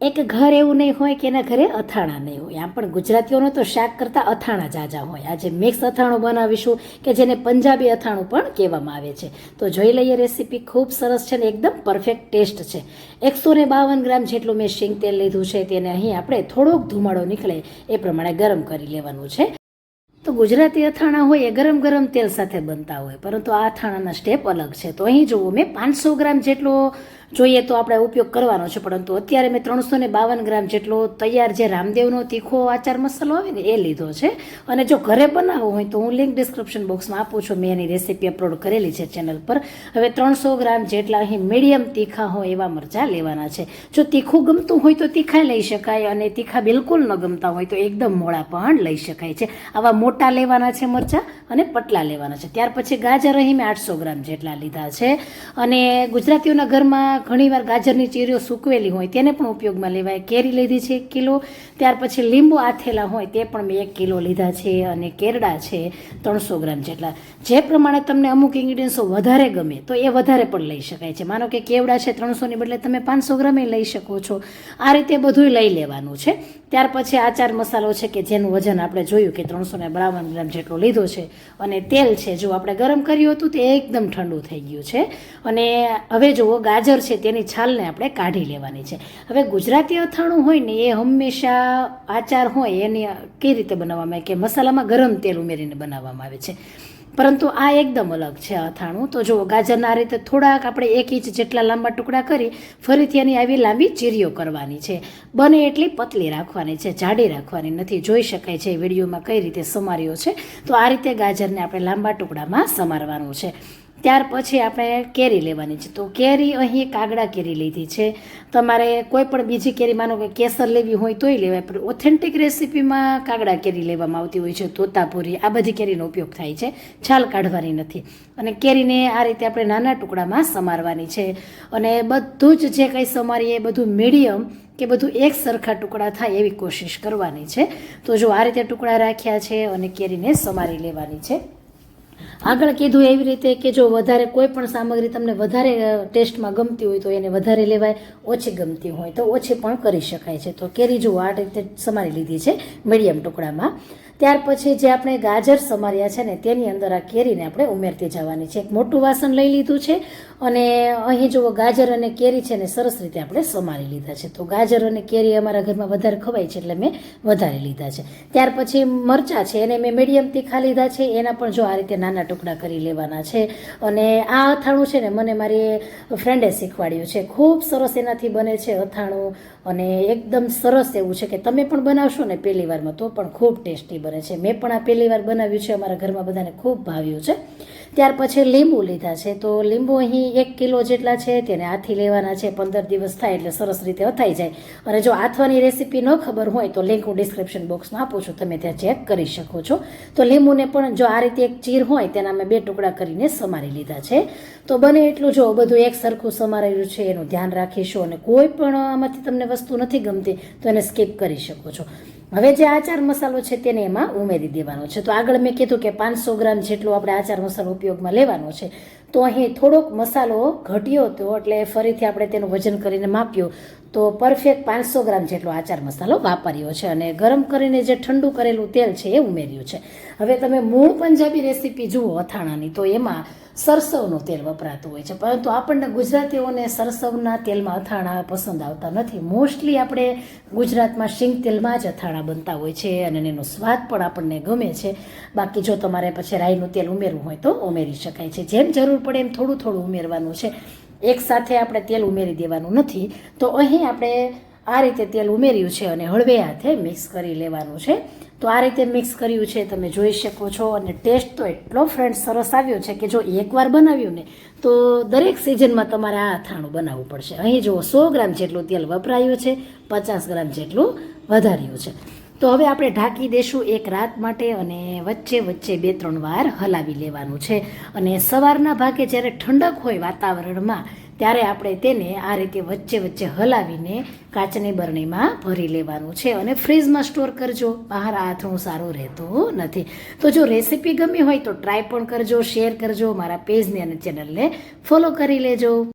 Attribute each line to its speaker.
Speaker 1: એક ઘર એવું નહીં હોય કે એના ઘરે અથાણા નહીં હોય. આમ પણ ગુજરાતીઓનો તો શાક કરતાં અથાણા જાજા હોય. આજે મિક્સ અથાણું બનાવીશું કે જેને પંજાબી અથાણું પણ કહેવામાં આવે છે. તો જોઈ લઈએ રેસીપી ખૂબ સરસ છે ને એકદમ પરફેક્ટ ટેસ્ટ છે. એકસો ને બાવન ગ્રામ જેટલું મેં શીંગ તેલ લીધું છે તેને અહીં આપણે થોડોક ધુમાડો નીકળે એ પ્રમાણે ગરમ કરી લેવાનું છે. તો ગુજરાતી અથાણા હોય એ ગરમ ગરમ તેલ સાથે બનતા હોય, પરંતુ આ અથાણાના સ્ટેપ અલગ છે. તો અહીં જુઓ, મેં પાંચસો ગ્રામ જેટલો જોઈએ તો આપણે ઉપયોગ કરવાનો છે, પરંતુ અત્યારે મેં ત્રણસો ને બાવન ગ્રામ જેટલો તૈયાર જે રામદેવનો તીખો આચાર મસાલો આવે ને, એ લીધો છે. અને જો ઘરે બનાવવો હોય તો હું લિંક ડિસ્ક્રિપ્શન બોક્સમાં આપું છું, મેં એની રેસીપી અપલોડ કરેલી છે ચેનલ પર. હવે ત્રણસો ગ્રામ જેટલા અહીં મીડિયમ તીખા હોય એવા મરચાં લેવાના છે. જો તીખું ગમતું હોય તો તીખા લઈ શકાય અને તીખા બિલકુલ ન ગમતા હોય તો એકદમ મોળા પણ લઈ શકાય છે. આવા મોટા લેવાના છે મરચાં. અને પટલા લેવાના છે. ત્યાર પછી ગાજર અહીં મેં આઠસો ગ્રામ જેટલા લીધા છે. અને ગુજરાતીઓના ઘરમાં ઘણીવાર ગાજરની ચીરીઓ સૂકવેલી હોય તેને પણ ઉપયોગમાં લેવાય. કેરી લીધી છે એક કિલો. ત્યાર પછી લીંબુ આથેલા હોય તે પણ મેં એક કિલો લીધા છે અને કેરડા છે ત્રણસો ગ્રામ જેટલા. જે પ્રમાણે તમને અમુક ઇન્ગ્રીડિયન્ટ્સો વધારે ગમે તો એ વધારે પણ લઈ શકાય છે. માનો કે કેવડા છે ત્રણસોની બદલે તમે પાંચસો ગ્રામે લઈ શકો છો. આ રીતે બધું લઈ લેવાનું છે. ત્યાર પછી આચાર મસાલો છે કે જેનું વજન આપણે જોયું કે ત્રણસો ને બાવન ગ્રામ જેટલો લીધો છે. અને તેલ છે, જો આપણે ગરમ કર્યું હતું તે એકદમ ઠંડુ થઈ ગયું છે. અને હવે જુઓ, ગાજર છે તેની છાલને આપણે કાઢી લેવાની છે. હવે ગુજરાતી અથાણું હોય ને એ હંમેશા આચાર હોય, એની કઈ રીતે બનાવવામાં આવે? કે મસાલામાં ગરમ તેલ ઉમેરીને બનાવવામાં આવે છે. પરંતુ આ એકદમ અલગ છે અથાણું. તો જો ગાજરના રીતે થોડાક આપણે એક ઇંચ જેટલા લાંબા ટુકડા કરી ફરીથી એની આવી લાંબી ચીરીઓ કરવાની છે. બને એટલી પતલી રાખવાની છે, જાડી રાખવાની નથી. જોઈ શકાય છે વિડીયોમાં કઈ રીતે સમાર્યો છે. તો આ રીતે ગાજરને આપણે લાંબા ટુકડામાં સમારવાનું છે. ત્યાર પછી આપણે કેરી લેવાની છે. તો કેરી અહીં કાગડા કેરી લીધી છે. તમારે કોઈ પણ બીજી કેરી, માનો કે કેસર લેવી હોય તોય લેવાય, પણ ઓથેન્ટિક રેસીપીમાં કાગડા કેરી લેવામાં આવતી હોય છે. તોતાપુરી, આ બધી કેરીનો ઉપયોગ થાય છે. છાલ કાઢવાની નથી. અને કેરીને આ રીતે આપણે નાના ટુકડામાં સમારવાની છે. અને બધું જ જે કંઈ સમારીએ બધું મીડિયમ કે બધું એક સરખા ટુકડા થાય એવી કોશિશ કરવાની છે. તો જો આ રીતે ટુકડા રાખ્યા છે અને કેરીને સમારી લેવાની છે. આગળ કીધું એવી રીતે કે જો વધારે કોઈ પણ સામગ્રી તમને વધારે ટેસ્ટમાં ગમતી હોય તો એને વધારે લેવાય, ઓછી ગમતી હોય તો ઓછી પણ કરી શકાય છે. તો કેરી જુઓ આ રીતે સમારી લીધી છે, મીડિયમ ટુકડામાં. ત્યાર પછી જે આપણે ગાજર સમાર્યા છે ને, તેની અંદર આ કેરીને આપણે ઉમેરતી જવાની છે. એક મોટું વાસણ લઈ લીધું છે અને અહીં જુઓ ગાજર અને કેરી છે ને, સરસ રીતે આપણે સમારી લીધા છે. તો ગાજર અને કેરી અમારા ઘરમાં વધારે ખવાય છે એટલે મેં વધારે લીધા છે. ત્યાર પછી મરચાં છે, એને મેં મીડિયમ તીખા લીધા છે. એના પણ જો આ રીતે નાના ટુકડા કરી લેવાના છે. અને આ અથાણું છે ને, મને મારી ફ્રેન્ડે શીખવાડ્યું છે. ખૂબ સરસ એનાથી બને છે અથાણું અને એકદમ સરસ એવું છે કે તમે પણ બનાવશો ને પહેલી વારમાં તો પણ ખૂબ ટેસ્ટી બને છે. મેં પણ આ પહેલી વાર બનાવ્યું છે. અમારા ઘરમાં બધાને ખૂબ ભાવ્યું છે. ત્યાર પછી લીંબુ લીધા છે. તો લીંબુ અહીં એક કિલો જેટલા છે, તેને હાથી લેવાના છે. પંદર દિવસ થાય એટલે સરસ રીતે અથાઈ જાય. અને જો આથવાની રેસીપી ન ખબર હોય, તો લિંક હું ડિસ્ક્રિપ્શન બોક્સમાં આપું છું. તમે ત્યાં ચેક કરી શકો છો. તો લીંબુને પણ જો આ રીતે એક ચીર હોય, તેના મેં બે ટુકડા કરીને સમારી લીધા છે. તો બને એટલું જો બધું એક સરખું સમારેલું છે, એનું ધ્યાન રાખીશું. અને કોઈ પણ આમાંથી તમને વસ્તુ નથી ગમતી, તો એને સ્કીપ કરી શકો છો. હવે જે આચાર મસાલો છે તેને એમાં ઉમેરી દેવાનો છે. તો આગળ મેં કીધું કે પાંચસો ગ્રામ જેટલો આપણે આચાર મસાલો ઉપયોગમાં લેવાનો છે. તો અહીં થોડોક મસાલો ઘટ્યો હતો, એટલે ફરીથી આપણે તેનું વજન કરીને માપ્યું. તો પરફેક્ટ પાંચસો ગ્રામ જેટલો આચાર મસાલો વાપર્યો છે અને ગરમ કરીને જે ઠંડુ કરેલું તેલ છે એ ઉમેર્યું છે. હવે તમે મૂળ પંજાબી રેસીપી જુઓ અથાણાની, તો એમાં સરસવનું તેલ વપરાતું હોય છે. પરંતુ આપણને ગુજરાતીઓને સરસવના તેલમાં અથાણા પસંદ આવતા નથી. મોસ્ટલી આપણે ગુજરાતમાં શીંગ તેલમાં જ અથાણા બનતા હોય છે અને એનો સ્વાદ પણ આપણને ગમે છે. બાકી જો તમારે પછી રાઈનું તેલ ઉમેરવું હોય તો ઉમેરી શકાય છે. જેમ જરૂર પડે એમ થોડું થોડું ઉમેરવાનું છે. એક સાથે આપણે તેલ ઉમેરી દેવાનું નથી. તો અહીં આપણે આ રીતે તેલ ઉમેર્યું છે અને હળવે હાથે મિક્સ કરી લેવાનું છે. તો આ રીતે મિક્સ કર્યું છે તમે જોઈ શકો છો અને ટેસ્ટ તો એટલો ફ્રેન્ડ સરસ આવ્યો છે કે જો એકવાર બનાવ્યું ને તો દરેક સિઝનમાં તમારે આ અથાણું બનાવવું પડશે. અહીં જુઓ સો ગ્રામ જેટલું તેલ વપરાયું છે, પચાસ ગ્રામ જેટલું વધાર્યું છે. તો હવે આપણે ઢાંકી દેશું એક રાત માટે અને વચ્ચે વચ્ચે બે ત્રણ વાર હલાવી લેવાનું છે. અને સવારના ભાગે જ્યારે ઠંડક હોય વાતાવરણમાં, ત્યારે આપણે તેને આ રીતે વચ્ચે વચ્ચે હલાવીને કાચની બરણીમાં ભરી લેવાનું છે અને ફ્રીજમાં સ્ટોર કરજો. બહાર આ અથાણું સારું રહેતું નથી. તો જો રેસીપી ગમી હોય તો ટ્રાય પણ કરજો શેર કરજો, મારા પેજને અને ચેનલને ફોલો કરી લેજો.